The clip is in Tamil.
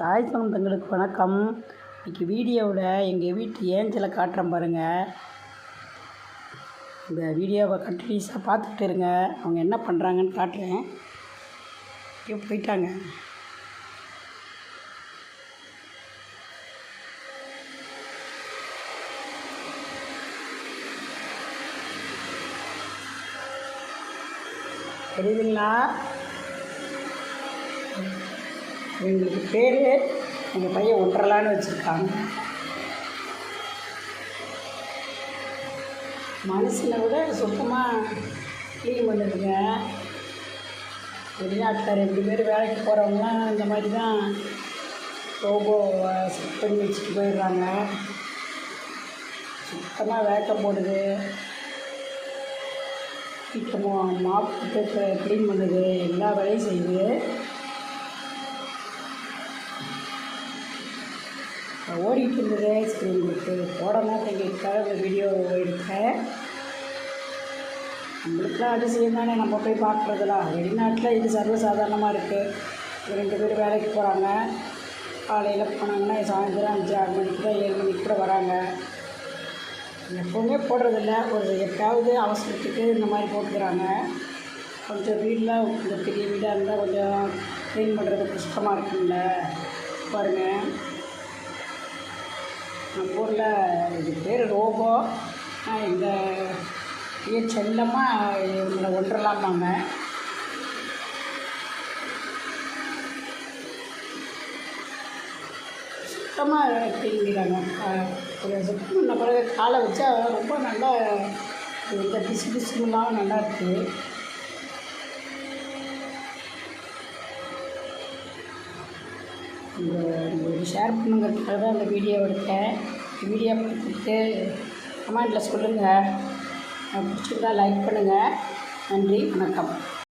சாய் சொந்தங்களுக்கு வணக்கம். இன்றைக்கி வீடியோவில் எங்கள் வீட்டு ஏஞ்சலை காட்டுறேன் பாருங்கள் இந்த வீடியோவை கண்டினியூஸாக பார்த்துக்கிட்டு இருங்க. அவங்க என்ன பண்ணுறாங்கன்னு காட்டுறேன். ஐயோ போயிட்டாங்க. தெரியுதுங்களா? எங்களுக்கு பேர் எங்கள் பையன் ஒன்றலான்னு வச்சுருக்காங்க. மனுஷனை விட சுத்தமாக க்ளீன் பண்ணுதுங்க வெளிநாட்டில் ரெண்டு பேர் வேலைக்கு போகிறவங்களாம் இந்த மாதிரி தான் ரோபோ செட் பண்ணி வச்சுட்டு போயிடுறாங்க. சுத்தமாக வேட்டை போடுது. வீட்டை மாப் க்ளீன் பண்ணுது. எல்லா வேலையும் செய்யுது. ஓடிட்டு இருந்தது ஐஸ்கிரீம் இருக்குது போடணும் எங்களுக்காக இந்த வீடியோ எடுத்தேன். நம்மளுக்குலாம் அதிசயம் தானே நம்ம போய் பார்க்குறதுலாம் வெளிநாட்டில் இது சர்வசாதாரணமாக இருக்குது ரெண்டு பேர் வேலைக்கு போகிறாங்க காலையில் போனாங்கன்னா சாயந்தரம் அஞ்சு ஆறு மணிக்கு தான் ஏழு மணிக்கு கூட வராங்க. எப்போவுமே போடுறதில்ல. ஒரு எட்டாவது அவசரத்துக்கு இந்த மாதிரி போட்டுக்கிறாங்க. கொஞ்சம் வீடெலாம் கொஞ்சம் பெரிய வீடாக இருந்தால் கொஞ்சம் க்ளீன் பண்ணுறது கஷ்டமாக இருக்குங்கள பாருங்கள் ஊரில் இது பேர் ரோபோ. இந்த ஏ செல்லமாக இவங்களை ஒன்றலாமாங்க சுத்தமாக கிளம்பிடுறாங்க ஒரு சுத்தம் பண்ண பிறகு காலை வச்சா ரொம்ப நல்லா இந்த பிசு பிசுலாம் நல்லா இருக்குது இந்த உங்களுக்கு ஷேர் பண்ணுங்கிறதுக்காக தான் இந்த வீடியோ எடுத்தேன். வீடியோ பார்த்துட்டு கமெண்ட்டில் சொல்லுங்கள் பிடிச்சிருந்தா லைக் பண்ணுங்கள் நன்றி வணக்கம்.